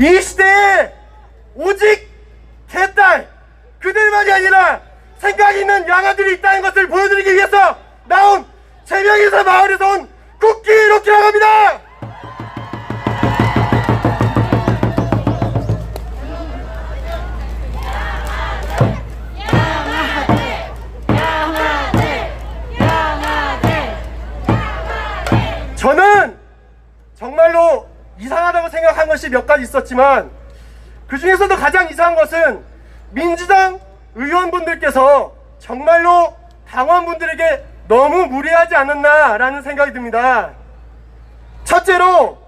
이 시대에 오직 개딸 그들만이 아니라 생각 있는 양아들이 있다는 것을 보여드리기 위해서 나온 제명에서 마을에서 온 생각한 것이 몇 가지 있었지만 그 중에서도 가장 이상한 것은 민주당 의원분들께서 정말로 당원분들에게 너무 무리하지 않았나라는 생각이 듭니다. 첫째로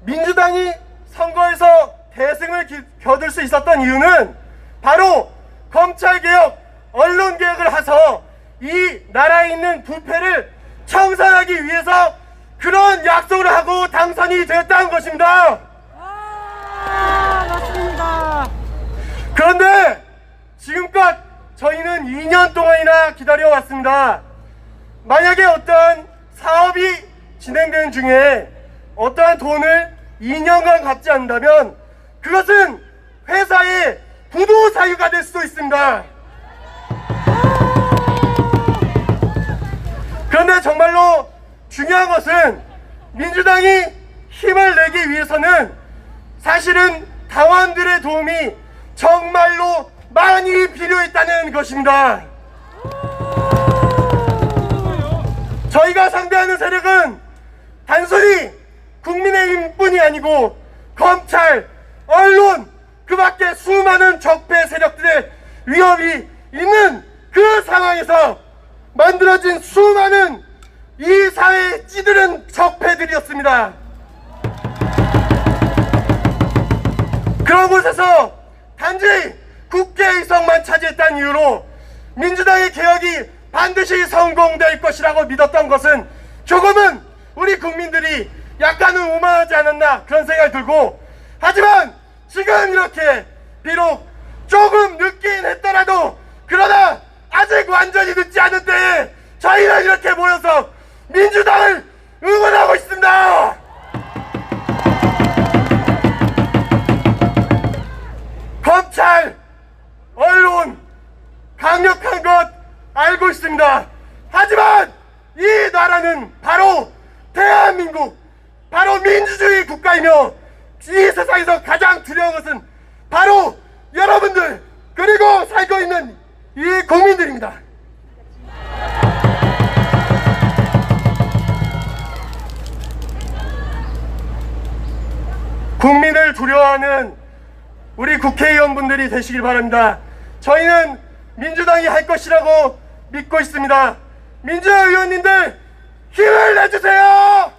민주당이 선거에서 대승을 기- 거둘 수 있었던 이유는 바로 검찰개혁, 언론개혁을 해서 이 나라에 있는 부패를 청산하기 위해서 그런 약속을 하고 당선이 되었다는 것입니다. 아, 맞습니다. 그런데 지금껏 저희는 2년 동안이나 기다려왔습니다. 만약에 어떠한 사업이 진행되는 중에 어떠한 돈을 2년간 갚지 않는다면 그것은 회사의 부도 사유가 될 수도 있습니다. 그런데 정말로 중요한 것은 민주당이 힘을 내기 위해서는 사실은 당원들의 도움이 정말로 많이 필요했다는 것입니다. 저희가 상대하는 세력은 단순히 국민의힘뿐이 아니고 검찰, 언론, 그 밖에 수많은 적폐 세력들의 위협이 있는 그 상황에서 만들어진 수많은 이 사회에 찌드는 적폐들이었습니다. 그런 곳에서 단지 국회 의석만 차지했다는 이유로 민주당의 개혁이 반드시 성공될 것이라고 믿었던 것은 조금은 우리 국민들이 약간은 오만하지 않았나 그런 생각이 들고 하지만 지금 이렇게 비록 조금 늦긴 했더라도 그러나 아직 완전히 늦지 않은 때에 저희는 이렇게 모여서 민주당을 있습니다. 하지만 이 나라는 바로 대한민국, 바로 민주주의 국가이며 이 세상에서 가장 두려운 것은 바로 여러분들 그리고 살고 있는 이 국민들입니다. 국민을 두려워하는 우리 국회의원분들이 되시길 바랍니다. 저희는 민주당이 할 것이라고 믿고 있습니다. 민주당 의원님들 힘을 내주세요!